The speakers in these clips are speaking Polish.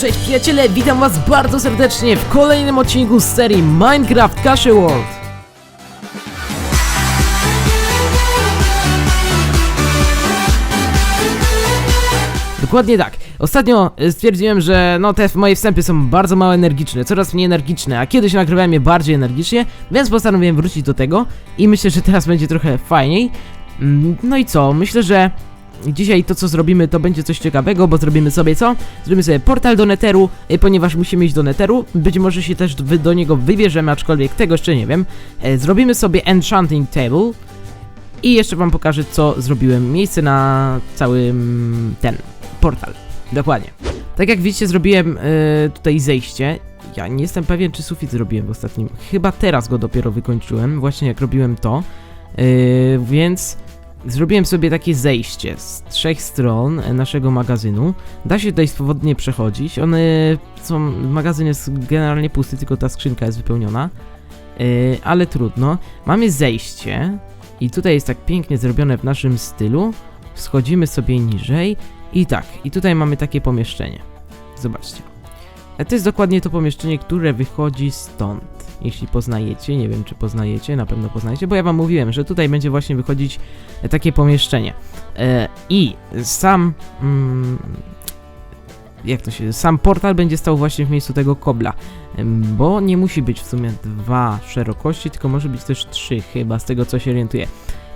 Cześć przyjaciele, witam was bardzo serdecznie w kolejnym odcinku z serii Minecraft Cache World. Dokładnie tak. Ostatnio e, stwierdziłem, że no te moje wstępy są bardzo mało energiczne, coraz mniej energiczne, a kiedyś nagrywałem je bardziej energicznie, więc postanowiłem wrócić do tego i myślę, że teraz będzie trochę fajniej. Mm, No i co? Myślę, że Dzisiaj to co zrobimy to będzie coś ciekawego, bo zrobimy sobie co? Zrobimy sobie portal do Netheru, y, ponieważ musimy iść do Netheru. Być może się też do niego wybierzemy, aczkolwiek tego jeszcze nie wiem. E, Zrobimy sobie Enchanting Table i jeszcze wam pokażę co zrobiłem. Miejsce na cały ten portal. Dokładnie. Tak jak widzicie zrobiłem y, tutaj zejście. Ja nie jestem pewien czy sufit zrobiłem w ostatnim. Chyba teraz go dopiero wykończyłem, właśnie jak robiłem to. Więc Zrobiłem sobie takie zejście z trzech stron naszego magazynu. Da się tutaj swobodnie przechodzić. One są. Magazyn jest generalnie pusty, tylko ta skrzynka jest wypełniona. Yy, ale trudno. Mamy zejście. I tutaj jest tak pięknie zrobione w naszym stylu. Schodzimy sobie niżej. I tak, i tutaj mamy takie pomieszczenie. Zobaczcie. E, To jest dokładnie to pomieszczenie, które wychodzi stąd. Jeśli poznajecie, nie wiem czy poznajecie, na pewno poznajecie, bo ja wam mówiłem, że tutaj będzie właśnie wychodzić e, takie pomieszczenie. E, I sam. Mm, jak to się. Sam portal będzie stał właśnie w miejscu tego kobla. Bo nie musi być w sumie dwa szerokości, tylko może być też trzy, chyba z tego co się orientuję.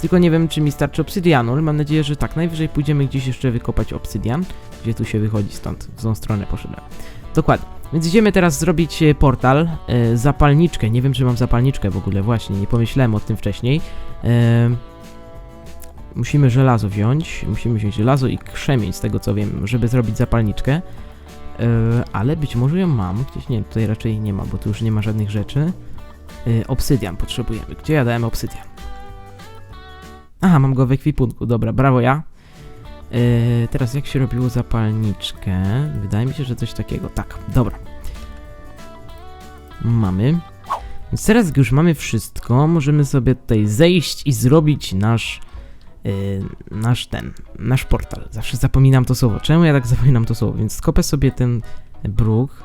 Tylko nie wiem, czy mi starczy obsydianu, ale mam nadzieję, że tak. Najwyżej pójdziemy gdzieś jeszcze wykopać obsydian, gdzie tu się wychodzi stąd. W tą stronę poszedłem. Dokładnie. Więc idziemy teraz zrobić e, portal, e, zapalniczkę. Nie wiem, czy mam zapalniczkę w ogóle, właśnie, nie pomyślałem o tym wcześniej. E, musimy żelazo wziąć, musimy wziąć żelazo i krzemień, z tego co wiem, żeby zrobić zapalniczkę. E, ale być może ją mam, gdzieś nie, tutaj raczej nie ma, bo tu już nie ma żadnych rzeczy. E, obsydian potrzebujemy. Gdzie ja dałem obsydian? Aha, mam go w ekwipunku, dobra, brawo ja. Yy, teraz jak się robiło zapalniczkę? Wydaje mi się, że coś takiego. Tak, dobra. Mamy. Więc teraz już mamy wszystko, możemy sobie tutaj zejść i zrobić nasz yy, nasz ten, nasz portal. Zawsze zapominam to słowo. Czemu ja tak zapominam to słowo? Więc skopię sobie ten bruk,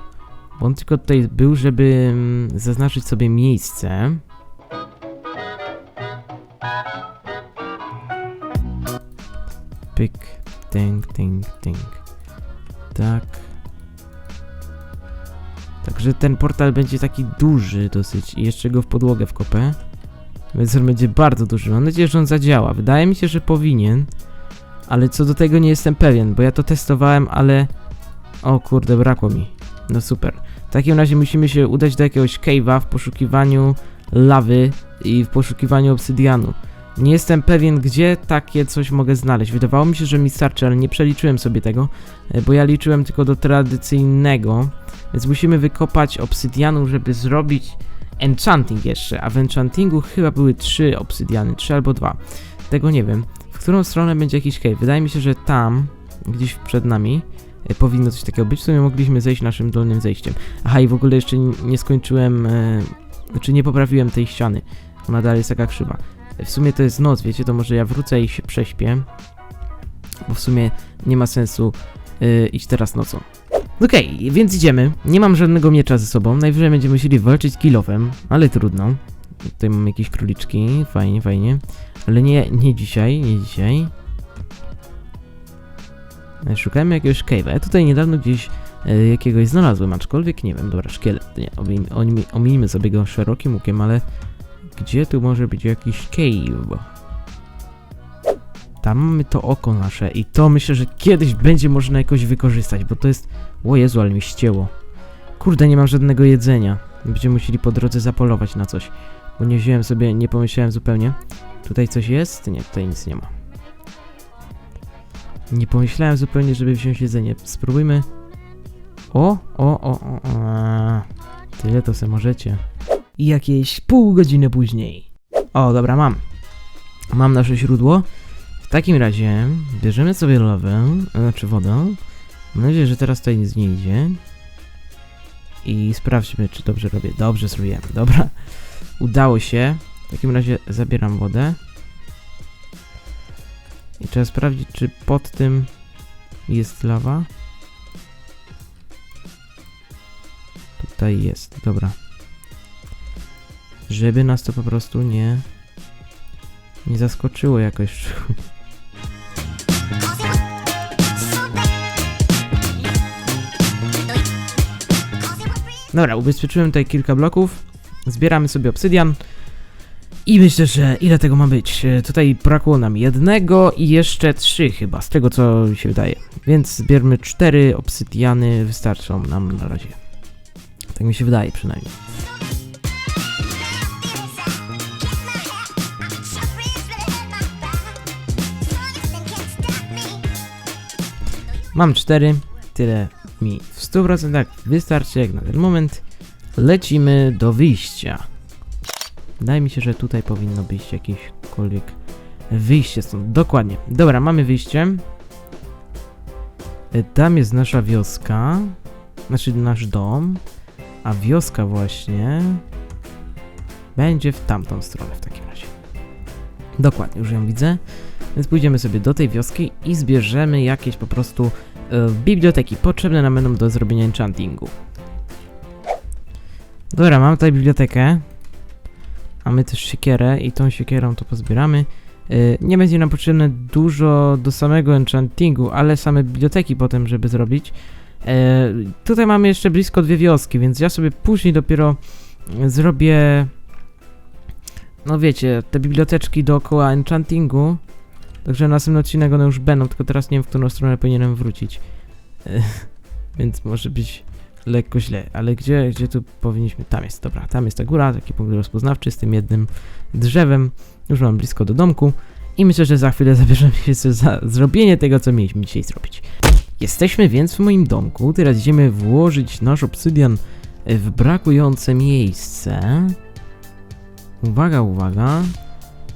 bo on tylko tutaj był, żeby mm, zaznaczyć sobie miejsce. Pyk, tęk, tęk, tęk. Tak. Także ten portal będzie taki duży dosyć i jeszcze go w podłogę wkopę. Więc on będzie bardzo duży. Mam nadzieję, że on zadziała. Wydaje mi się, że powinien. Ale co do tego nie jestem pewien, bo ja to testowałem, ale... O kurde, brakło mi. No super. W takim razie musimy się udać do jakiegoś cave'a w poszukiwaniu lawy i w poszukiwaniu obsydianu. Nie jestem pewien, gdzie takie coś mogę znaleźć. Wydawało mi się, że mi starczy, ale nie przeliczyłem sobie tego, e, bo ja liczyłem tylko do tradycyjnego. Więc musimy wykopać obsydianu, żeby zrobić enchanting jeszcze. A w enchantingu chyba były trzy obsydiany, trzy albo dwa. Tego nie wiem. W którą stronę będzie jakiś cave? Wydaje mi się, że tam, gdzieś przed nami, e, powinno coś takiego być. W sumie mogliśmy zejść naszym dolnym zejściem. Aha, i w ogóle jeszcze nie skończyłem, e, znaczy nie poprawiłem tej ściany. Ona dalej jest taka krzywa. W sumie to jest noc, wiecie, to może ja wrócę i się prześpię. Bo w sumie nie ma sensu yy, iść teraz nocą. Okej, więc idziemy. Nie mam żadnego miecza ze sobą. Najwyżej będziemy musieli walczyć kilofem, ale trudno. Tutaj mam jakieś króliczki, fajnie, fajnie. Ale nie, nie dzisiaj, nie dzisiaj. E, Szukajmy jakiegoś cave'a. Ja tutaj niedawno gdzieś e, jakiegoś znalazłem, aczkolwiek nie wiem, dobra, szkielet. Nie, omijmy- omijmy sobie go szerokim łukiem, ale gdzie tu może być jakiś cave? Tam mamy to oko nasze i to myślę, że kiedyś będzie można jakoś wykorzystać, bo to jest... O Jezu, ale mi ścięło. Kurde, nie mam żadnego jedzenia. Będziemy musieli po drodze zapolować na coś, bo nie wziąłem sobie, nie pomyślałem zupełnie. Tutaj coś jest? Nie, tutaj nic nie ma. Nie pomyślałem zupełnie, żeby wziąć jedzenie. Spróbujmy... O, o, o, o, o. Tyle to se możecie. I jakieś pół godziny później. O, dobra, mam. Mam nasze źródło. W takim razie bierzemy sobie lawę, znaczy wodę. Mam nadzieję, że teraz tutaj nic nie idzie. I sprawdźmy, czy dobrze robię. Dobrze zrobiłem, dobra. Udało się. W takim razie zabieram wodę. I trzeba sprawdzić, czy pod tym jest lawa. tutaj jest, dobra. Żeby nas to po prostu nie... Nie zaskoczyło jakoś. Dobra, ubezpieczyłem tutaj kilka bloków. Zbieramy sobie obsydian. I myślę, że ile tego ma być? E, Tutaj brakło nam jednego i jeszcze trzy chyba, z tego co się wydaje. Więc zbiermy cztery obsydiany, wystarczą nam na razie. Tak mi się wydaje przynajmniej. Mam cztery, tyle mi w 100% wystarczy jak na ten moment. Lecimy do wyjścia. Wydaje mi się, że tutaj powinno być jakiekolwiek wyjście stąd. Dokładnie. Dobra, mamy wyjście. E, Tam jest nasza wioska. Znaczy nasz dom. A wioska właśnie będzie w tamtą stronę w takim razie. Dokładnie, już ją widzę. Więc pójdziemy sobie do tej wioski i zbierzemy jakieś po prostu e, biblioteki. Potrzebne nam będą do zrobienia enchantingu. Dobra, mam tutaj bibliotekę. Mamy też siekierę i tą siekierą to pozbieramy. Yy, nie będzie nam potrzebne dużo do samego enchantingu, ale same biblioteki potem, żeby zrobić. Yy, tutaj mamy jeszcze blisko dwie wioski, więc ja sobie później dopiero zrobię... No wiecie, te biblioteczki dookoła enchantingu. Także na następnym odcinek one już będą, tylko teraz nie wiem, w którą stronę powinienem wrócić. Więc może być lekko źle, ale gdzie, gdzie tu powinniśmy? Tam jest, dobra, tam jest ta góra, taki punkt rozpoznawczy z tym jednym drzewem. Już mam blisko do domku i myślę, że za chwilę zabierzemy się za zrobienie tego, co mieliśmy dzisiaj zrobić. Jesteśmy więc w moim domku, teraz idziemy włożyć nasz obsydian w brakujące miejsce. Uwaga, uwaga.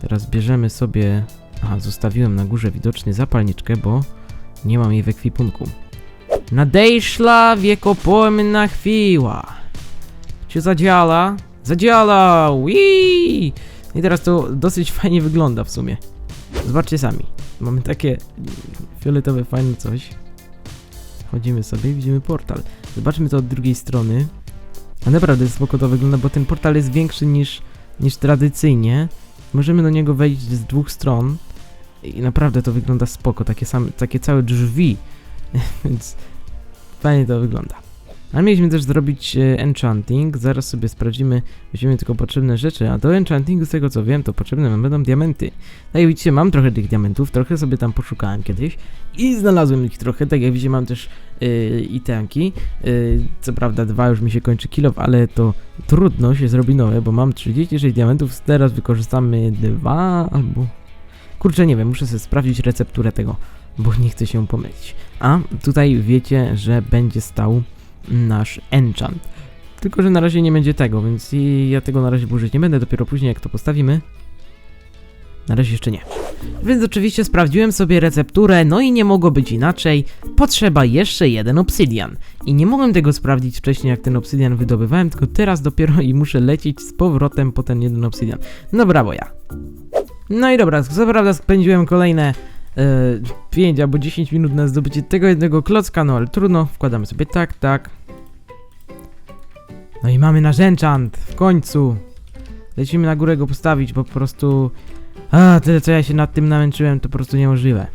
Teraz bierzemy sobie... Aha, zostawiłem na górze widocznie zapalniczkę, bo nie mam jej w ekwipunku. Nadejszła wiekopomna chwila. Czy zadziała? Zadziała! Wii! I teraz to dosyć fajnie wygląda w sumie. Zobaczcie sami. Mamy takie fioletowe fajne coś. Wchodzimy sobie i widzimy portal. Zobaczmy to od drugiej strony. A naprawdę spoko to wygląda, bo ten portal jest większy niż, niż tradycyjnie. Możemy do niego wejść z dwóch stron. I naprawdę to wygląda spoko, takie same, takie całe drzwi. Więc fajnie to wygląda. Ale mieliśmy też zrobić e, enchanting, zaraz sobie sprawdzimy, weźmiemy tylko potrzebne rzeczy, a do enchantingu z tego co wiem, to potrzebne będą diamenty. Tak jak widzicie, mam trochę tych diamentów, trochę sobie tam poszukałem kiedyś i znalazłem ich trochę, tak jak widzicie, mam też yy, itemki. Yy, co prawda dwa już mi się kończy kilo, ale to trudno się zrobi nowe, bo mam 36 diamentów, teraz wykorzystamy dwa albo... Kurczę, nie wiem, muszę sobie sprawdzić recepturę tego, bo nie chcę się pomylić. A tutaj wiecie, że będzie stał nasz enchant. Tylko, że na razie nie będzie tego, więc ja tego na razie burzyć nie będę, dopiero później jak to postawimy. Na razie jeszcze nie. Więc oczywiście sprawdziłem sobie recepturę, no i nie mogło być inaczej. Potrzeba jeszcze jeden obsydian. I nie mogłem tego sprawdzić wcześniej, jak ten obsydian wydobywałem, tylko teraz dopiero i muszę lecieć z powrotem po ten jeden obsydian. No brawo ja. No i dobra, co prawda spędziłem kolejne e, 5 albo 10 minut na zdobycie tego jednego klocka, no ale trudno, wkładamy sobie tak, tak. No i mamy nasz enchant, w końcu. Lecimy na górę go postawić, bo po prostu... A, tyle co ja się nad tym namęczyłem, to po prostu niemożliwe.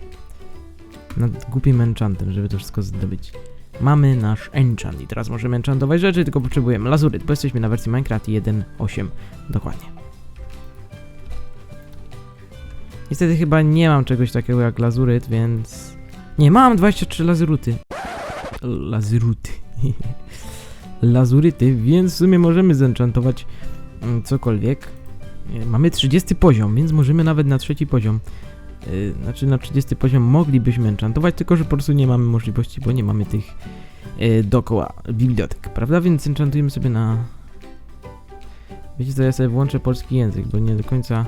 Nad głupim enchantem, żeby to wszystko zdobyć. Mamy nasz enchant i teraz możemy enchantować rzeczy, tylko potrzebujemy lazuryt, bo jesteśmy na wersji Minecraft 1.8 dokładnie. Niestety chyba nie mam czegoś takiego jak lazuryt, więc... Nie, mam 23 lazuryty. Lazuryty. Lazuryty, więc w sumie możemy zenchantować mm, cokolwiek. Nie, Mamy 30 poziom, więc możemy nawet na trzeci poziom. Yy, znaczy na 30 poziom moglibyśmy enchantować, tylko że po prostu nie mamy możliwości, bo nie mamy tych yy, dookoła bibliotek, prawda? Więc enchantujemy sobie na... Wiecie co, ja sobie włączę polski język, bo nie do końca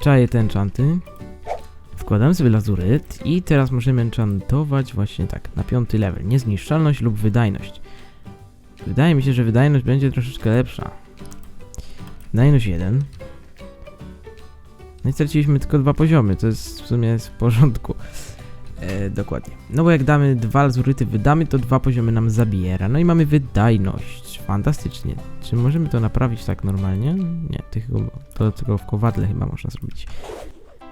czaję te enchanty. Wkładamy sobie lazuryt i teraz możemy enchantować właśnie tak, na piąty level. Niezniszczalność lub wydajność. Wydaje mi się, że wydajność będzie troszeczkę lepsza. Wydajność 1. No i straciliśmy tylko dwa poziomy, to jest w sumie jest w porządku. E, dokładnie. No bo jak damy dwa lazuryty wydamy, to dwa poziomy nam zabiera. No i mamy wydajność. Fantastycznie. Czy możemy to naprawić tak normalnie? Nie, to, to tylko w kowadle chyba można zrobić.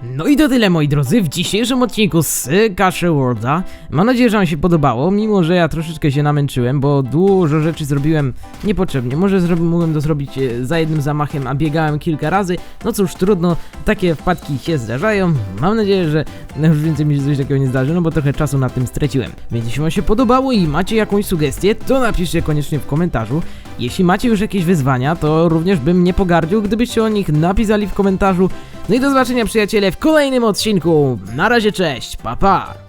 No i to tyle moi drodzy w dzisiejszym odcinku z Cash Worlda. Mam nadzieję, że wam się podobało, mimo że ja troszeczkę się namęczyłem, bo dużo rzeczy zrobiłem niepotrzebnie. Może zrobi, mogłem to zrobić e, za jednym zamachem, a biegałem kilka razy. No cóż, trudno, takie wpadki się zdarzają. Mam nadzieję, że już więcej mi się coś takiego nie zdarzy, no bo trochę czasu na tym straciłem. Więc jeśli wam się podobało i macie jakąś sugestię, to napiszcie koniecznie w komentarzu. Jeśli macie już jakieś wyzwania, to również bym nie pogardził, gdybyście o nich napisali w komentarzu. No i do zobaczenia przyjaciele w kolejnym odcinku. Na razie cześć, pa pa!